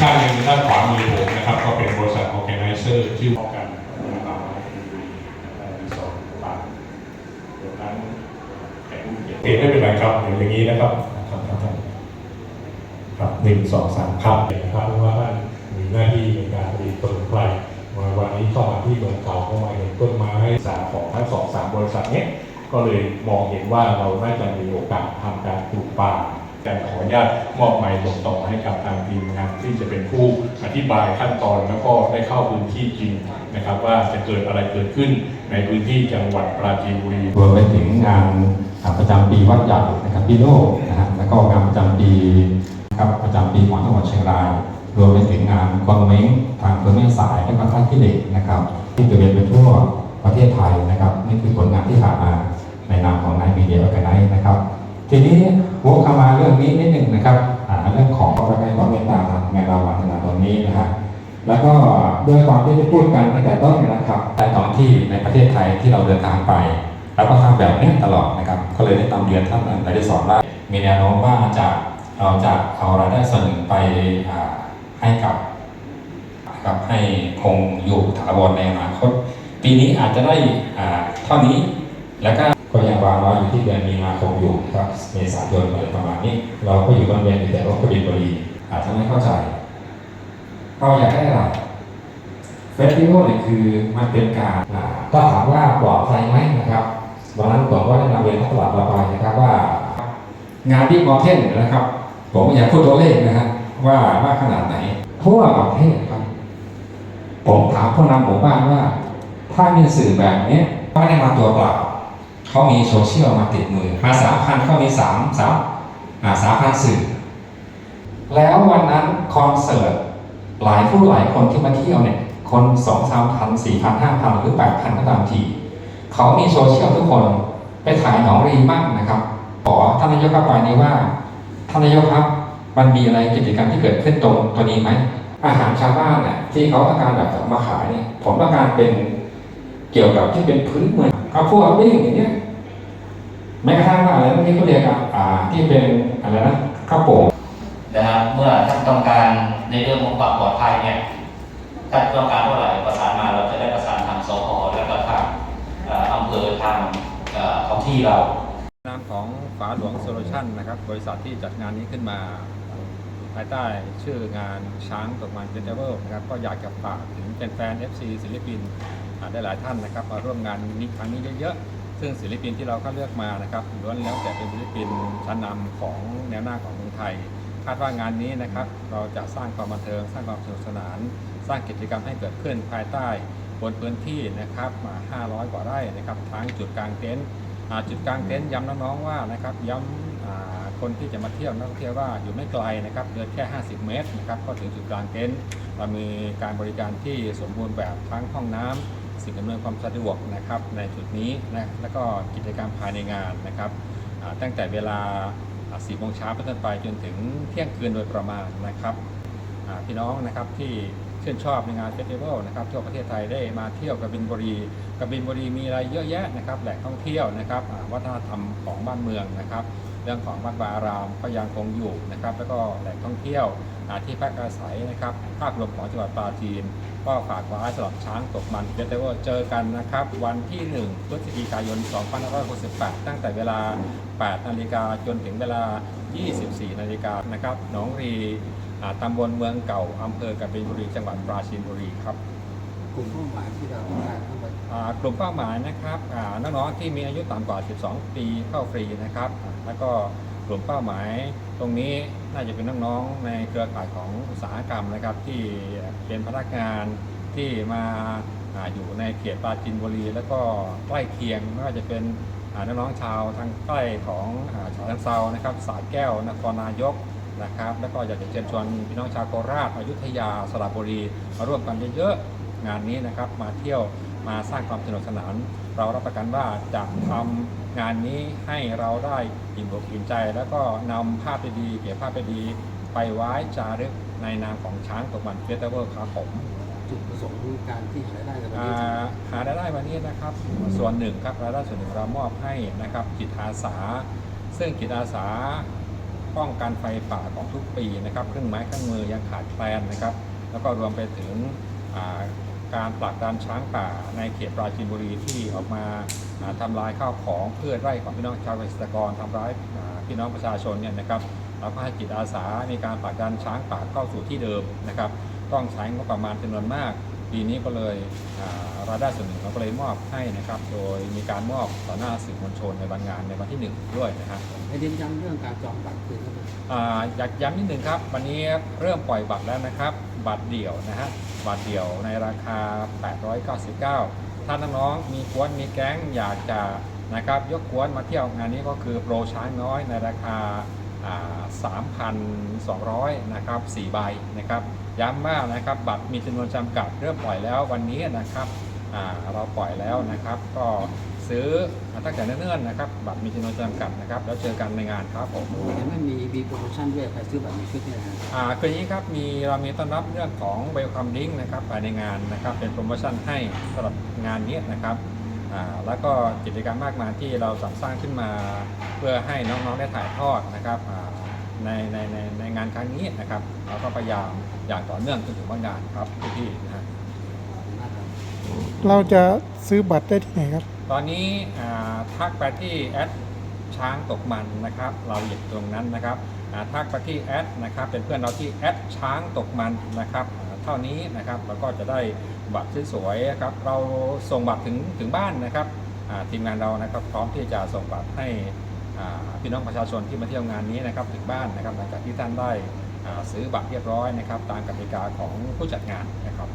ข้างหนึ่งด้านขวามือผมนะครับ ก็เป็นบริษัท organizer ชื่อป้องกันนะครับในสองบาทรวมทั้งแขกผู้เกียรติโอเคไม่เป็นไรครับอย่างนี้นะครับครับครับครับครับหนึ่งสองสามครับนะครับเพราะว่าท่านมีหน้าที่ในการผลิตต้นไม้วันนี้เข้ามาที่เมืองเก่าเข้ามาเห็นต้นไม้สามของทั้งสองสามบริษัทเนี้ยก็เลยมองเห็นว่าเราน่าจะมีโอกาสทำการปลูกป่า การขออนุญาตมอบไมค์ส่งต่อให้กับทางทีมงานที่จะเป็นผู้อธิบายขั้นตอนแล้วก็ได้เข้าพื้นที่จริงนะครับ ว่าจะเกิดอะไรเกิดขึ้นในพื้นที่จังหวัดปราจีนบุรีรวมไปถึงงานประจำปีวัดใหญ่นะครับปีโลกนะฮะแล้วก็งานประจำปีครับประจำปีของจังหวัดเชียงราย รวมไปถึงงานกองเม้งทางอำเภอแม่สายและก็ท่าขี้เหล็กนะครับ ที่จะเวียนไปทั่วประเทศไทยนะครับนี่คือผลงานที่ผ่านมาในนามของนายมีเดียออแกไนนะครับ ทีนี้วกเข้ามาเรื่องนี้นิดหนึ่งนะครับเรื่องของพระไตรความเมตตางานเราวัฒนาตรงนี้นะฮะแล้วก็ด้วยความที่ได้พูดกันตั้งแต่ต้นนะครับแต่ท้องที่ในประเทศไทยที่เราเดินทางไปแล้วก็ทำแบบนี้ตลอดนะครับ ก็เลยได้ตามเรียนท่านนายกสอนว่ามีแนวโน้มว่าจะเราจะเอารายได้ส่วนหนึ่งไปให้กับนะครับให้คงอยู่ถาวรในอนาคต ปีนี้อาจจะได้เท่านี้แล้วก็ ก็ยังวางไว้อยู่ที่เดือนมีนาคมอยู่ครับเมษายนอะไรประมาณนี้ เราก็อยู่บริเวณอยู่แต่ว่าก็บินบุรีอาจจะไม่เข้าใจเราอยากได้อะไรเฟสติวัลเนี่ยคือมันเป็นการอ่าถ้ามว่าปลอดภัยไหมนะครับวันนั้นผมก็ได้นำเรียนท่านตลาดเราไปนะครับว่า งานที่มอเทนนะครับ ผมอยากพูดตัวเลขนะฮะว่ามากขนาดไหนทั่วประเทศครับ ผมถามผู้นำหมู่บ้านว่า ถ้ามีสื่อแบบนี้ไม่ได้มาตัวเปล่า เขามีโซเชียลมาติดมือมาสามพันเขามีสามสามสามพันสื่อ แล้ววันนั้นคอนเสิร์ตหลายผู้หลายคนที่มาเที่ยวเนี่ยคนสองสามพันสี่พันห้าพันหรือแปดพันก็ตามทีเขามีโซเชียลทุกคนไปถ่ายหนองรีบ้างนะครับขอท่านนายกกลับไปนี้ว่าท่านนายกครับมันมีอะไรกิจกรรมที่เกิดขึ้นตรงตัวนี้ไหมอาหารชาวบ้านเนี่ยที่เขาต้องการแบบมาขายเนี่ยผมต้องการเป็นเกี่ยวกับที่เป็นพื้นเมืองข้าวโพดวิ่งอย่างเงี้ย แม้กระทั่งว่าอะไรเมื่อกี้เขาเรียกอะอ่าที่เป็นอะไรนะข้าวโป่งนะครับเมื่อท่านต้องการในเรื่องของความปลอดภัยเนี่ยท่านต้องการเท่าไหร่ประสานมาเราจะได้ประสานทางสพและก็ทางเอ่ออำเภอทางเอ่อท้องที่เรานามของฝาหลวงโซลูชันนะครับบริษัทที่จัดงานนี้ขึ้นมา ภายใต้ชื่องานช้างตกมันเฟสติวัลนะครับก็อยากจะฝากถึงแฟนๆ FC ศิลปินอ่าได้หลายท่านนะครับมาร่วมงานนี้ครั้งนี้เยอะๆ ซึ่งศิลปินที่เราก็เลือกมานะครับล้วนแล้วแต่เป็นศิลปินชั้นนำของแนวหน้าของเมืองไทย คาดว่างานนี้นะครับ เราจะสร้างความบันเทิง สร้างความสนุกสนาน สร้างกิจกรรมให้เกิดขึ้นภายใต้บนพื้นที่นะครับมา 500 กว่าไร่นะครับทั้งจุดกลางเต็นท์จุดกลางเต็นท์ย้ำน้องๆว่านะครับย้ำคนที่จะมาเที่ยวนักท่องเที่ยวว่าอยู่ไม่ไกลนะครับเดินแค่ 50 เมตรนะครับก็ถึงจุดกลางเต็นท์เรามีการบริการที่สมบูรณ์แบบทั้งห้องน้ำ สิ่งอำนวยความสะดวกนะครับในจุดนี้นะแล้วก็กิจกรรมภายในงานนะครับตั้งแต่เวลา4โมงเช้าเป็นต้นไปจนถึงเที่ยงคืนโดยประมาณนะครับพี่น้องนะครับที่ชื่นชอบในงานเฟสติวัลนะครับทั่วประเทศไทยได้มาเที่ยวกบินบุรีกบินบุรีมีอะไรเยอะแยะนะครับแหล่งท่องเที่ยวนะครับวัฒนธรรมของบ้านเมืองนะครับ เรื่องของวัดวาอารามก็ยังคงอยู่นะครับ แล้วก็แหล่งท่องเที่ยว อ่าที่พักอาศัยนะครับ ภาพรวมของจังหวัดปราจีน ก็ฝากไว้สำหรับช้างตกมันเฟสติวัลเจอกันนะครับ วันที่ 1 พฤศจิกายน 2568 ตั้งแต่เวลา 8 นาฬิกาจนถึงเวลา 24 นาฬิกานะครับ หนองรีอ่าตำบลเมืองเก่า อำเภอกบินบุรี จังหวัดปราจีนบุรีครับกลุ่มเป้าหมายที่เราต้องการเข้ามาอ่ากลุ่มเป้าหมายนะครับอ่าน้องๆที่มีอายุต่ำกว่า 12 ปีเข้าฟรีนะครับอ่าแล้วก็กลุ่มเป้าหมาย ตรงนี้น่าจะเป็นน้องๆในเครือข่ายของอุตสาหกรรมนะครับ ที่เป็นพนักงานที่มาอยู่ในเขตปราจีนบุรี แล้วก็ใกล้เคียงไม่ว่าจะเป็นน้องๆชาวทางใกล้ของฉะเชิงเซานะครับสาแก้วนครนายกนะครับ แล้วก็อยากจะเชิญชวนพี่น้องชาวโคราชอยุธยาสระบุรีมาร่วมกันเยอะๆงานนี้นะครับ มาเที่ยวมาสร้างความสนุกสนาน เรารับประกันว่าจะทำงานนี้ให้เราได้อิ่มอกอิ่มใจ แล้วก็นำภาพดีๆเก็บภาพดีๆไปไว้จารึกในนามของช้างตกมันเฟสติวัลครับผมจุดประสงค์การที่หารายได้ในวันอ่นี้าหารายได้วันนี้นะครับ ส่วนหนึ่งครับรายได้ส่วนหนึ่งเรามอบให้นะครับจิตอาสา ซึ่งจิตอาสาป้องกันไฟป่าของทุกปีนะครับ เครื่องไม้เครื่องมือยังขาดแคลนนะครับ แล้วก็รวมไปถึงอ่า การผลักดันช้างป่าในเขตปราจีนบุรีที่ออกมาอ่าทำลายข้าวของพืชไร่ของพี่น้องชาวเกษตรกรทำร้ายอ่าพี่น้องประชาชนเนี่ยนะครับเราก็ให้จิตอาสาในการผลักดันช้างป่าเข้าสู่ที่เดิมนะครับ ต้องใช้งบประมาณจำนวนมากปีนี้ก็เลยอ่ารายได้ส่วนหนึ่งเราก็เลยมอบให้นะครับ โดยมีการมอบต่อหน้าสื่อมวลชนในวันงานในวันที่หนึ่งด้วยนะฮะให้เน้นย้ำเรื่องการจองบัตรคืนครับผมอ่าอยากย้ำนิดหนึ่งครับ วันนี้เริ่มปล่อยบัตรแล้วนะครับ บัตรเดี่ยวนะฮะบัตรเดี่ยวในราคา 899 ถ้าน้องๆมีกวนมีแก๊งอยากจะนะครับยกกวนมาเที่ยวงานนี้ก็คือโปรช้างน้อยในราคา 3,200 นะครับ 4 ใบนะครับ ย้ำว่านะครับบัตรมีจำนวนจำกัดเริ่มปล่อยแล้ววันนี้นะครับเราปล่อยแล้วนะครับ ก็ ซื้อตั้งแต่เนิ่นๆนะครับบัตรมีจำนวนจำกัดนะครับแล้วเจอกันในงานครับผมเห็นว่ามีมีโปรโมชั่นด้วยใครซื้อบัตรมีชุดเนี่ยนะฮะอ่าคืออย่างนี้ครับมีเรามีต้อนรับเรื่องของเวลคัมดิ้งนะครับภายในงานนะครับเป็นโปรโมชั่นให้สำหรับงานนี้นะครับอ่าแล้วก็กิจกรรมมากมายที่เราสรรสร้างขึ้นมา เพื่อให้น้องๆได้ถ่ายทอดนะครับอ่าในในในในงานครั้งนี้นะครับเราก็พยายามอย่างต่อเนื่องจนถึงวันงานครับพี่ๆนะฮะน่าจะเราจะซื้อบัตรได้ที่ไหนครับ ตอนนี้ทักไปที่แอดช้างตกมันนะครับ เราหยิบตรงนั้นนะครับทักไปที่แอดนะครับ เป็นเพื่อนเราที่แอดช้างตกมันนะครับ เท่านี้นะครับเราก็จะได้บัตรสวยๆครับ เราส่งบัตรถึงถึงบ้านนะครับทีมงานเรานะครับพร้อมที่จะส่งบัตรให้พี่น้องประชาชนที่มาเที่ยวงานนี้นะครับถึงบ้านนะครับหลังจากที่ท่านได้ซื้อบัตรเรียบร้อยนะครับ ตามกติกาของผู้จัดงานนะครับ